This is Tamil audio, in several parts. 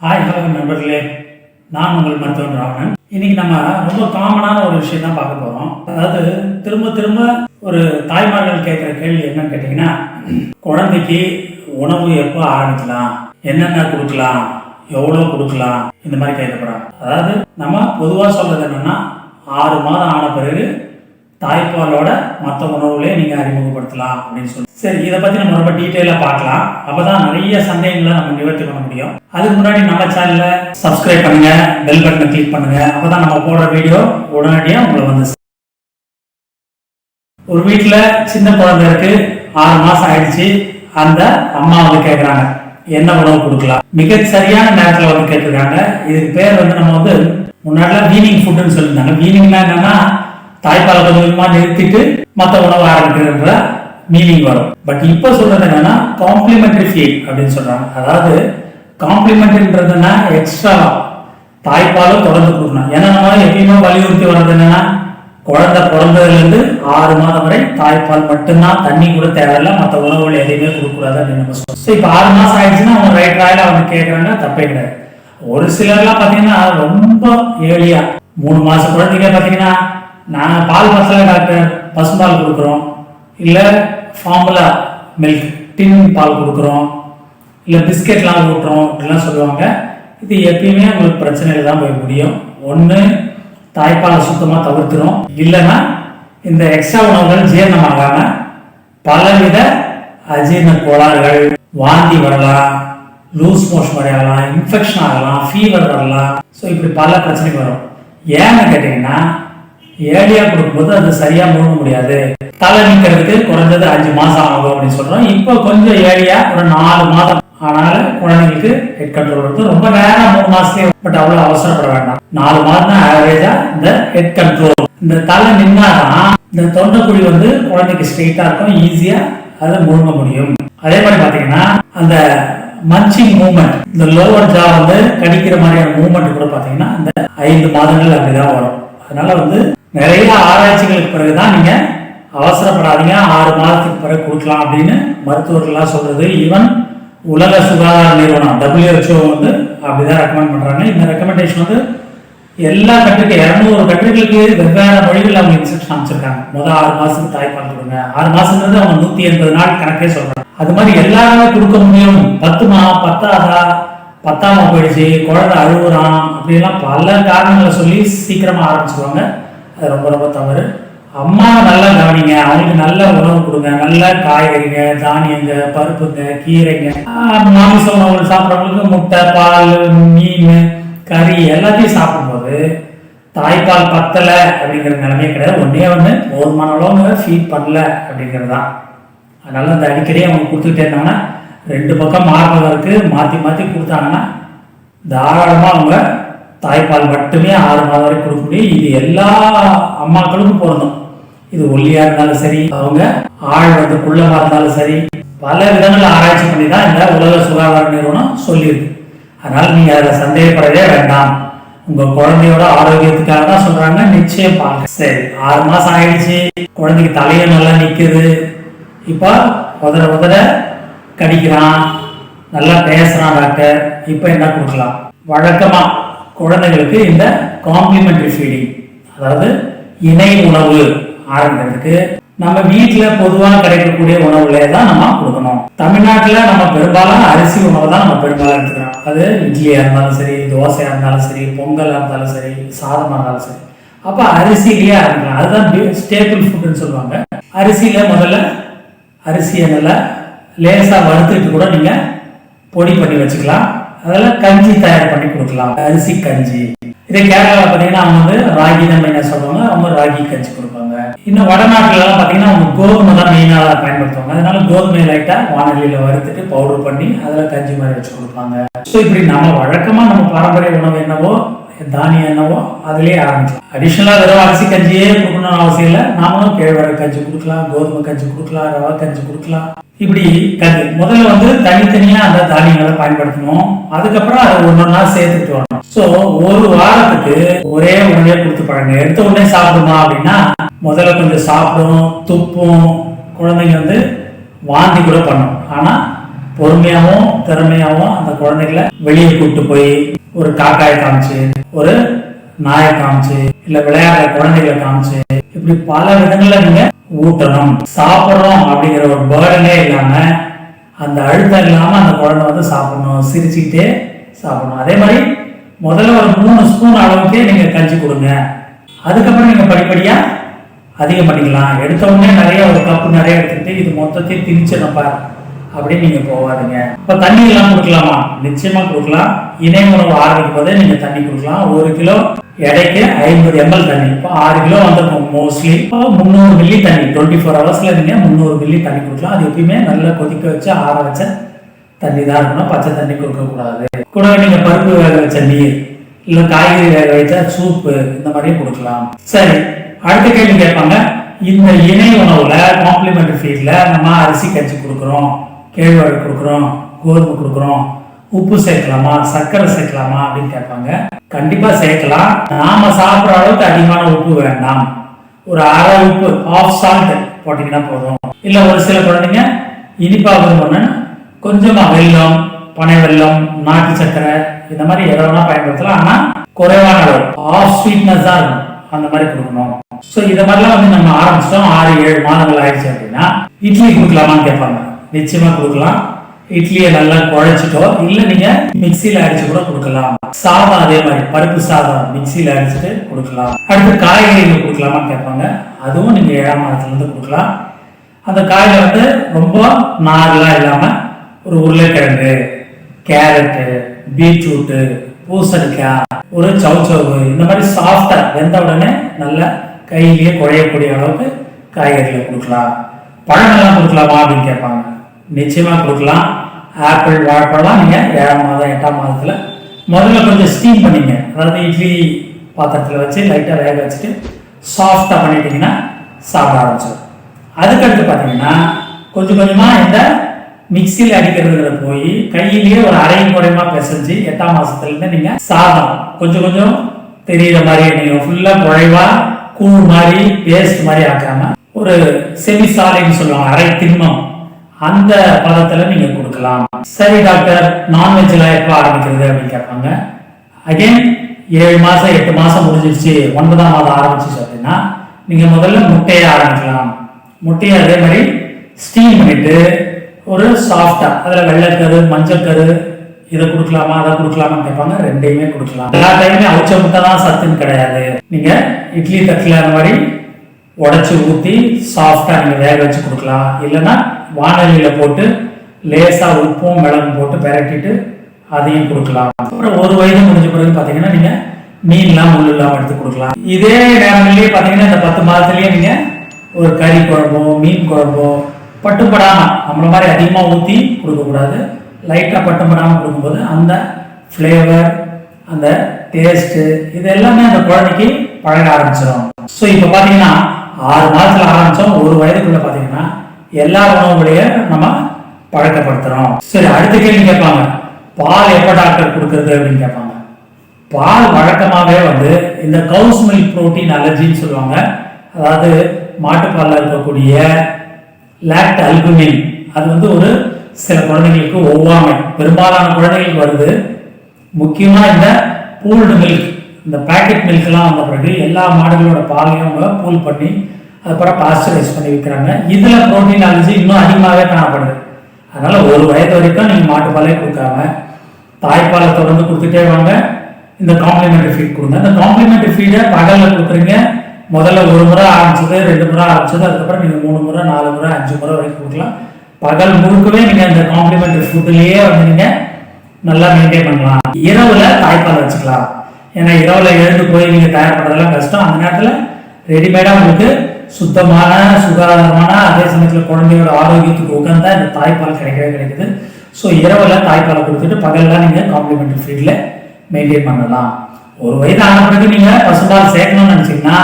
ஹாய் ஹலோ நண்பர்களே. நான் உங்கள் மருத்துவன் ராவணன் இன்னைக்கு நம்ம ரொம்ப காமனான ஒரு விஷயம் தான் பார்க்க போகிறோம் அதாவது திரும்ப திரும்ப ஒரு தாய்மார்கள் கேட்குற கேள்வி என்னன்னு கேட்டிங்கன்னா குழந்தைக்கு உணவு எப்போ ஆரம்பிக்கலாம்? என்னென்ன கொடுக்கலாம்? எவ்வளோ கொடுக்கலாம்? இந்த மாதிரி கேட்கப்படுறாங்க அதாவது நம்ம பொதுவாக சொல்றது என்னன்னா ஆறு மாதம் ஆன பிறகு தாய்ப்பாலோட மற்ற உணவுகளே நீங்கள் அறிமுகப்படுத்தலாம் அப்படின்னு சொல்லி சரி இதை பற்றி நம்ம ரொம்ப டீட்டெயிலாக பார்க்கலாம். அப்போ தான் நிறைய சந்தேகங்களை நம்ம நிவர்த்தி பண்ண முடியும். அதுக்கு முன்னாடி நம்ம சேனலை சப்ஸ்கிரைப் பண்ணுங்க பெல் பட்டனை கிளிக் பண்ணுங்க. அப்போ தான் நம்ம போடுற வீடியோ உடனடியாக உங்களை வந்து ஒரு வீட்டில் சின்ன குழந்தை இருக்கு ஆறு மாதம் ஆயிடுச்சு. அந்த அம்மா வந்து கேட்குறாங்க என்ன உணவு கொடுக்கலாம்? மிக சரியான நேரத்தில் வந்து கேட்டிருக்காங்க. இதுக்கு பேர் வந்து நம்ம வந்து முன்னாடிலாம் வீனிங் ஃபுட்டுன்னு சொல்லியிருந்தாங்க. வீனிங்னா என்னன்னா தாய்ப்பால் கொஞ்சம் கொஞ்சமாக நிறுத்திட்டு மற்ற உணவு ஆரம்பிக்கிறதுன்ற மீனிங் வரும். பட் இப்போ சொல்றது என்னன்னா காம்ப்ளிமெண்டரி ஃபீல் அப்படின்னு சொல்றாங்க. அதாவது காம்ப்ளிமெண்ட்ன்றதுன்னா எக்ஸ்ட்ரா தாய்ப்பாலும் தொடர்ந்து கொடுக்கணும் ஏன்னா நம்ம எப்பயுமே வலியுறுத்தி வர்றது என்னன்னா குழந்தை பிறந்ததுலேருந்து ஆறு மாதம் வரை தாய்ப்பால் மட்டும்தான் தண்ணி கூட தேவையில்ல மற்ற உணவுகள் எதையுமே கொடுக்கக்கூடாது அப்படின்னு நம்ம சொல்லுவோம் ஸோ இப்போ ஆறு மாதம் ஆயிடுச்சுன்னா அவங்க ரைட் ராயில் அவங்க கேட்குறாங்க தப்பே கிடையாது. ஒரு சிலர்லாம் பார்த்தீங்கன்னா ரொம்ப ஏழியா மூணு மாதம் குழந்தைங்க பார்த்தீங்கன்னா நான் பால் பத்தல டாக்டர் பசும்பால் கொடுக்குறோம். இல்லை ஃபார்முலா மில்க் டின் பால் கொடுக்குறோம். இல்லை பிஸ்கெட்லாம் ஊட்டுறோம் அப்படிலாம் சொல்லுவாங்க. இது எப்பயுமே உங்களுக்கு பிரச்சனையில் தான் போய் முடியும். ஒன்று தாய்ப்பாலை சுத்தமாக தவிர்த்துரும். இல்லைன்னா இந்த எக்ஸ்ட்ரா உணவுகள் ஜீரணமாகாம பலவித அஜீரண கோளாறுகள் வாந்தி வரலாம் லூஸ் மோஷன் அடையலாம் இன்ஃபெக்ஷன் ஆகலாம் ஃபீவர் வரலாம். ஸோ இப்படி பல பிரச்சனைகள் வரும். ஏன்னு கேட்டிங்கன்னா ஏழியா கொடுக்கும்போது அது சரியா முழுங்க முடியாது. தலை நிற்கிறதுக்கு குறைஞ்சது அஞ்சு மாசம் ஆகும் அப்படின்னு சொல்றோம். இப்போ கொஞ்சம் ஏழியா ஒரு நாலு மாதம் ஆனாலும் குழந்தைங்களுக்கு ஹெட் கண்ட்ரோல் வருது ரொம்ப நேரம் மூணு மாசத்துலயே பட் அவ்வளவு அவசரப்பட வேண்டாம். நாலு மாதம் தான் ஆவரேஜா இந்த ஹெட் கண்ட்ரோல் இந்த தலை நின்னாதான் இந்த தொண்டைக்குழி வந்து குழந்தைக்கு ஸ்ட்ரெயிட்டா இருக்கும் ஈஸியா அதை முழுங்க முடியும். அதே மாதிரி பாத்தீங்கன்னா அந்த மஞ்சிங் மூமெண்ட் இந்த லோவர் ஜா வந்து கடிக்கிற மாதிரியான மூமெண்ட் கூட பாத்தீங்கன்னா இந்த ஐந்து மாதங்கள் அப்படிதான் வரும். அதனால வந்து நிறைய ஆராய்ச்சிகளுக்கு பிறகுதான் நீங்க அவசரப்படாதீங்க. ஆறு மாதத்துக்கு பிறகு கொடுக்கலாம் அப்படின்னு மருத்துவர்கள்லாம் சொல்றது. ஈவன் உலக சுகாதார நிறுவனம் டபிள்யூஹெச்ஓ வந்து அப்படிதான் ரெக்கமெண்ட் பண்றாங்க. இந்த ரெக்கமெண்டேஷன் வந்து எல்லா கட்டுக்கு இரநூறு கட்டுகளுக்கு வெவ்வேறு மொழிகள் அவங்க இன்ஸ்ட்ரக்ஷன் அமைச்சிருக்காங்க முதல் ஆறு மாசத்துக்கு தாய்ப்பால் கொடுங்க. ஆறு மாசம்ன்றது அவங்க நூத்தி எண்பது நாள் கணக்கே சொல்றாங்க. அது மாதிரி எல்லாருமே கொடுக்க முடியும். பத்துமா பத்தாதா பத்தாம போயிடுச்சு குழந்தை அழுகுறான் அப்படிலாம் பல காரணங்களை சொல்லி சீக்கிரமா ஆரம்பிச்சிருவாங்க. அது ரொம்ப ரொம்ப தவறு. அம்மாவை நல்லா கவனிங்க. அவங்களுக்கு நல்ல உணவு கொடுங்க. நல்ல காய்கறிங்க தானியங்க பருப்புங்க கீரைங்க. மாமிசம் மாமிச சாப்பிட்றவங்களுக்கு முட்டை பால் மீன் கறி எல்லாத்தையும் சாப்பிடும்போது தாய்ப்பால் பத்தலை அப்படிங்கிற நிலைமையே கிடையாது. ஒன்றே ஒன்று போதுமான அளவுங்க ஃபீட் பண்ணல அப்படிங்கிறது தான் அதனால் அந்த அடிக்கடி அவங்க கொடுத்துக்கிட்டே இருந்தாங்கன்னா ரெண்டு பக்கம் மாறுபவருக்கு மாற்றி மாற்றி கொடுத்தாங்கன்னா தாராளமாக அவங்க தாய்ப்பால் மட்டுமே ஆறு மாதம் வரை கொடுக்க முடியும் இது எல்லா அம்மாக்களுக்கும் பொருந்தும். இது ஒல்லியா இருந்தாலும் சரி அவங்க ஆள் வந்து குள்ளமா இருந்தாலும் சரி பல விதங்கள் ஆராய்ச்சி பண்ணி தான் இந்த உலக சுகாதார நிறுவனம் சொல்லியிருக்கு. அதனால நீங்க அதில் சந்தேகப்படவே வேண்டாம். உங்க குழந்தையோட ஆரோக்கியத்துக்காக தான் சொல்றாங்க நிச்சயம் பாருங்க. சரி ஆறு மாசம் ஆயிடுச்சு குழந்தைக்கு தலையும் நல்லா நிக்குது. இப்போ உதற உதற கடிக்கிறான் நல்லா பேசுறான் டாக்டர் இப்போ என்ன கொடுக்கலாம்? வழக்கமா குழந்தைகளுக்கு இந்த காம்ப்ளிமெண்ட்ரி ஃபீடிங் அதாவது இணை உணவு ஆரம்பிக்கிறதுக்கு நம்ம வீட்டுல பொதுவாக கிடைக்கக்கூடிய உணவுகளே தான் நம்ம கொடுக்கணும். தமிழ்நாட்டுல நம்ம பெரும்பாலும் அரிசி உணவு தான் நம்ம பெரும்பாலும் எடுத்துக்கிறோம். அது இட்லியா இருந்தாலும் சரி தோசையா இருந்தாலும் சரி பொங்கலா இருந்தாலும் சரி சாதமா இருந்தாலும் சரி. அப்ப அரிசிலேயே ஆரம்பிக்கலாம். அதுதான் ஸ்டேபிள் ஃபுட்னு சொல்லுவாங்க. அரிசியில முதல்ல அரிசியை நல்லா லேசா வறுத்துட்டு கூட நீங்க பொடி பண்ணி வச்சுக்கலாம். அதெல்லாம் கஞ்சி தயார் பண்ணி கொடுக்கலாம். அரிசி கஞ்சி. இதே கேரளாவில் பார்த்தீங்கன்னா அவங்க வந்து ராகி தான் மெயினாக சொல்லுவாங்க. அவங்க ராகி கஞ்சி கொடுப்பாங்க. இன்னும் வடநாட்டிலலாம் பார்த்தீங்கன்னா அவங்க கோதுமை தான் மெயினாக பயன்படுத்துவாங்க. அதனால கோதுமை லைட்டாக வானொலியில் வறுத்துட்டு பவுடர் பண்ணி அதில் கஞ்சி மாதிரி வச்சு கொடுப்பாங்க. ஸோ இப்படி நம்ம வழக்கமாக நம்ம பாரம்பரிய உணவு என்னவோ தானியம் என்னவோ அதுலேயே ஆரம்பிச்சோம் அடிஷ்னலாக வெறும் அரிசி கஞ்சியே கொடுக்கணும்னு அவசியம் இல்லை. நாமளும் கேழ்வரகு கஞ்சி கொடுக்கலாம் கோதுமை கஞ்சி கொடுக்கலாம் ரவா கஞ்சி கொடுக்கலாம். இப்படி கஞ்சி முதல்ல வந்து தனித்தனியாக அந்த தானியங்களை பயன்படுத்தணும். அதுக்கப்புறம் அதை ஒன்று ஒன்றா சேர்த்துட்டு வரணும். ஸோ ஒரு வாரத்துக்கு ஒரே உணவே கொடுத்து பழங்க எடுத்த உடனே சாப்பிடுமா அப்படின்னா முதல்ல கொஞ்சம் சாப்பிடும் துப்பும் குழந்தைங்க வந்து வாந்தி கூட பண்ணும். ஆனால் பொறுமையாகவும் திறமையாகவும் அந்த குழந்தைகளை வெளியே கூப்பிட்டு போய் ஒரு காக்காயை காமிச்சு ஒரு நாயை காமிச்சு இல்ல விளையாடுற குழந்தைகளை காமிச்சு இப்படி பல விதங்கள்ல நீங்க ஊட்டணும். சாப்பிடணும் அப்படிங்கிற ஒரு பேர்டனே இல்லாம அந்த அழுத்தம் இல்லாம அந்த குழந்தை வந்து சாப்பிடணும். சிரிச்சுக்கிட்டே சாப்பிடணும். அதே மாதிரி முதல்ல ஒரு மூணு ஸ்பூன் அளவுக்கே நீங்க கஞ்சி கொடுங்க. அதுக்கப்புறம் நீங்க படிப்படியா அதிகம் பண்ணிக்கலாம். எடுத்த உடனே நிறைய ஒரு கப்பு நிறைய எடுத்துக்கிட்டு இது மொத்தத்தையும் திணிச்சிடப்பா அப்படின்னு நீங்க போவாதீங்க இப்ப தண்ணி எல்லாம் கொடுக்கலாமா? நிச்சயமா கொடுக்கலாம். இணை உணவு ஆரம்பிக்கும் போதே நீங்க தண்ணி கொடுக்கலாம். ஒரு கிலோ எடைக்கு ஐம்பது எம்எல் தண்ணி. இப்போ ஆறு கிலோ வந்திருக்கும் மோஸ்ட்லி இப்போ முந்நூறு மில்லி தண்ணி. டுவெண்ட்டி ஃபோர் ஹவர்ஸ்ல நீங்க முந்நூறு மில்லி தண்ணி கொடுக்கலாம். அது எப்பயுமே நல்லா கொதிக்க வச்சு ஆற வச்ச தண்ணி தான் இருக்கணும். பச்சை தண்ணி கொடுக்க கூடாது. கூட நீங்க பருப்பு வேக வச்ச நீர் இல்ல காய்கறி வேக வச்ச சூப்பு இந்த மாதிரியும் கொடுக்கலாம். சரி அடுத்த கேள்வி கேட்பாங்க. இந்த இணை உணவுல காம்ப்ளிமெண்ட் ஃபீட்ல நம்ம அரிசி கஞ்சி கொடுக்குறோம். கேழ்வரகு கொடுக்குறோம் கோதுமை கொடுக்குறோம் உப்பு சேர்க்கலாமா சர்க்கரை சேர்க்கலாமா அப்படின்னு கேட்பாங்க. கண்டிப்பா சேர்க்கலாம். நாம சாப்பிட்ற அளவுக்கு அதிகமான உப்பு வேண்டாம். ஒரு அரை உப்பு ஆஃப் சால்ட் போட்டீங்கன்னா போதும். இல்ல ஒரு சில குழந்தைங்க இனிப்பாக விரும்பணும்னா கொஞ்சமா வெள்ளம் பனை வெள்ளம் நாட்டு சர்க்கரை இந்த மாதிரி எதை வேணா பயன்படுத்தலாம். ஆனா குறைவான அளவு ஆஃப் ஸ்வீட்னஸ் தான் இருக்கும். அந்த மாதிரி கொடுக்கணும். ஸோ இதை மாதிரிலாம் வந்து நம்ம ஆரம்பிச்சிட்டோம். ஆறு ஏழு மாதங்கள் ஆயிடுச்சு அப்படின்னா இட்லி கொடுக்கலாமான்னு கேட்பாங்க. நிச்சயமா கொடுக்கலாம். இட்லியை நல்லா குழைச்சிட்டோ இல்ல நீங்க மிக்சியில அடிச்சு கூட கொடுக்கலாம். சாதம் அதே மாதிரி பருப்பு சாதம் மிக்சியில அடிச்சுட்டு கொடுக்கலாம். அடுத்து காய்கறிகள் கொடுக்கலாமான்னு கேட்பாங்க. அதுவும் நீங்க ஏழாம் மாதத்துல இருந்து கொடுக்கலாம். அந்த காயில வந்து ரொம்ப நார்லாம் இல்லாம ஒரு உருளைக்கிழங்கு கேரட்டு பீட்ரூட்டு பூசணிக்காய் ஒரு சவுச்சவு இந்த மாதிரி சாஃப்டா வெந்த உடனே நல்லா கையிலேயே குழையக்கூடிய அளவுக்கு காய்கறிகளை கொடுக்கலாம். பழங்கள்லாம் கொடுக்கலாமா அப்படின்னு கேட்பாங்க. நிச்சயமாக கொடுக்கலாம். ஆப்பிள் வாழைப்பழம்லாம் நீங்கள் ஏழாம் மாதம் எட்டாம் மாதத்தில் முதல்ல கொஞ்சம் ஸ்டீம் பண்ணிங்க. அதாவது இட்லி பாத்திரத்தில் வச்சு லைட்டாக வேக வச்சுட்டு சாஃப்டாக பண்ணிட்டீங்கன்னா சாப்பிட ஆரம்பிச்சிடும். அதுக்கடுத்து பார்த்தீங்கன்னா கொஞ்சம் கொஞ்சமாக இந்த மிக்சியில் அடிக்கிறதுல போய் கையிலேயே ஒரு அரை குறைமா பிசைஞ்சு எட்டாம் மாதத்துலேருந்து நீங்கள் சாதம் கொஞ்சம் கொஞ்சம் தெரியிற மாதிரி நீங்கள் ஃபுல்லாக குழைவா கூழ் மாதிரி பேஸ்ட் மாதிரி ஆக்காமல் ஒரு செமி சாலைன்னு சொல்லுவாங்க அரை திண்மம். அந்த பதத்துல நீங்க கொடுக்கலாம். சரி டாக்டர் நான்வெஜ்ல எப்போ ஆரம்பிக்கிறது அப்படின்னு கேட்பாங்க. அகைன் ஏழு மாசம் எட்டு மாசம் முடிஞ்சிருச்சு ஒன்பதாம் மாதம் ஆரம்பிச்சிச்சு அப்படின்னா நீங்க முதல்ல முட்டையை ஆரம்பிக்கலாம். முட்டையை அதே மாதிரி ஸ்டீம் பண்ணிட்டு ஒரு சாஃப்டா அதுல வெள்ளைக்கரு மஞ்சக்கரு இதை கொடுக்கலாமா அதை கொடுக்கலாமான்னு கேட்பாங்க. ரெண்டையுமே கொடுக்கலாம். எல்லா டைமுமே அவிச்ச முட்டை தான் சத்துன்னு கிடையாது. நீங்க இட்லி தட்டில் அந்த மாதிரி உடச்சி ஊற்றி சாஃப்டாக நீங்கள் வேக வச்சு கொடுக்கலாம். இல்லைன்னா வானலியில் போட்டு லேசாக உப்பும் மிளகும் போட்டு பெரட்டிட்டு அதையும் கொடுக்கலாம். அப்புறம் ஒரு வயது முடிஞ்ச பிறகு பார்த்தீங்கன்னா நீங்கள் மீன்லாம் முள் இல்லாமல் எடுத்து கொடுக்கலாம். இதே நேரங்கள்லேயே பார்த்தீங்கன்னா இந்த பத்து மாதத்துலேயே நீங்கள் ஒரு கறி குழம்போ மீன் குழம்போ பட்டுப்படாமல் நம்மள மாதிரி அதிகமாக ஊற்றி கொடுக்கக்கூடாது. லைட்டாக பட்டுப்படாமல் கொடுக்கும்போது அந்த ஃப்ளேவர் அந்த டேஸ்ட்டு இது எல்லாமே அந்த குழந்தைக்கு பழக ஆரம்பிச்சிடும் ஸோ இப்போ பார்த்தீங்கன்னா ஆறு மாதத்துல ஆரம்பித்தோம் ஒரு வயதுக்குள்ளே பார்த்தீங்கன்னா எல்லா உணவுகளையும் நம்ம பழக்கப்படுத்துறோம். சரி அடுத்த கேள்வி கேட்பாங்க பால் எப்போ டாக்டர் கொடுக்கறது அப்படின்னு கேட்பாங்க. பால் வழக்கமாகவே வந்து இந்த கவுஸ் மில்க் புரோட்டீன் அலர்ஜின்னு சொல்லுவாங்க. அதாவது மாட்டுப்பாலில் இருக்கக்கூடிய லாக்ட் அல்புமின். அது வந்து ஒரு சில குழந்தைங்களுக்கு ஒவ்வாமை. பெரும்பாலான குழந்தைகளுக்கு வருது. முக்கியமாக இந்த பூல்டு மில்க் இந்த பேக்கெட் மில்க்லாம் வந்த பிறகு எல்லா மாடுகளோட பாலையும் அவங்க பூல் பண்ணி அதுக்கப்புறம் பாஸ்டரைஸ் பண்ணி விற்கிறாங்க இதில் புரோட்டீன் அலர்ஜி இன்னும் அதிகமாகவே காணப்படுது. அதனால் ஒரு வயது வரைக்கும் நீங்கள் மாட்டுப்பாலே கொடுக்காம தாய்ப்பாலை தொடர்ந்து கொடுத்துட்டே வாங்க. இந்த காம்ப்ளிமெண்ட்ரி ஃபீட் கொடுங்க. இந்த காம்ப்ளிமெண்ட்ரி ஃபீடை பகலில் கொடுக்குறீங்க. முதல்ல ஒரு முறை ஆரம்பிச்சது ரெண்டு முறை ஆரம்பிச்சது அதுக்கப்புறம் நீங்கள் மூணு முறை நாலு முறை அஞ்சு முறை வரைக்கும் கொடுக்கலாம். பகல் முழுக்கவே நீங்கள் இந்த காம்ப்ளிமெண்ட்ரி ஃபுட்லேயே வந்து நீங்கள் நல்லா மெயின்டைன் பண்ணலாம். இரவுல தாய்ப்பால் வச்சுக்கலாம். ஏன்னா இரவுல எழுந்து போய் நீங்கள் தயார் பண்ணுறதெல்லாம் கஷ்டம். அந்த நேரத்தில் ரெடிமேடாக உங்களுக்கு சுத்தமான சுகாதாரமான அதே சமயத்துல குழந்தையோட ஆரோக்கியத்துக்கு உகந்த இந்த தாய்ப்பால் கிடைக்கவே கிடைக்குது. ஸோ இரவுல தாய்ப்பாலை கொடுத்துட்டு பகல்ல நீங்க காம்ப்ளிமெண்ட்ரி ஃபீட்ல மெயின்டைன் பண்ணலாம். ஒரு வயது ஆன பிறகு நீங்க பசுபால் சேர்க்கணும்னு நினைச்சீங்கன்னா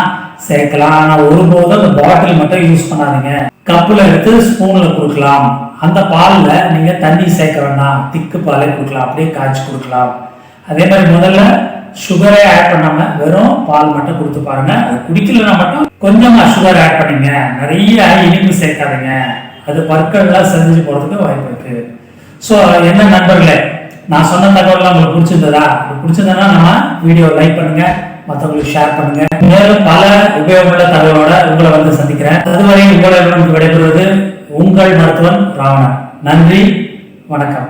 சேர்க்கலாம். ஆனா ஒருபோதும் அந்த பாட்டில் மட்டும் யூஸ் பண்ணாதீங்க. கப்புல எடுத்து ஸ்பூன்ல கொடுக்கலாம். அந்த பால்ல நீங்க தண்ணி சேர்க்க வேண்டாம். திக்கு பாலே கொடுக்கலாம். அப்படியே காய்ச்சி கொடுக்கலாம். அதே மாதிரி முதல்ல சுகரே ஆட் பண்ணாம வெறும் பால் மட்டும் கொடுத்து பாருங்க. அது குடிக்கலன்னா மட்டும் கொஞ்சமா சுகர் ஆட் பண்ணுங்க. நிறைய இனிப்பு சேர்க்காதீங்க. அது பற்கள்லாம் செஞ்சு போறதுக்கு வாய்ப்பு இருக்கு. ஸோ என்ன நண்பர்களே நான் சொன்ன தகவல்லாம் உங்களுக்கு பிடிச்சிருந்ததா? பிடிச்சிருந்ததுன்னா நம்ம வீடியோ லைக் பண்ணுங்க. மற்றவங்களுக்கு ஷேர் பண்ணுங்க. மேலும் பல உபயோகமுள்ள தகவலோட உங்களை வந்து சந்திக்கிறேன். அதுவரை உங்களை விடைபெறுவது உங்கள் மருத்துவன் ராவணன். நன்றி வணக்கம்.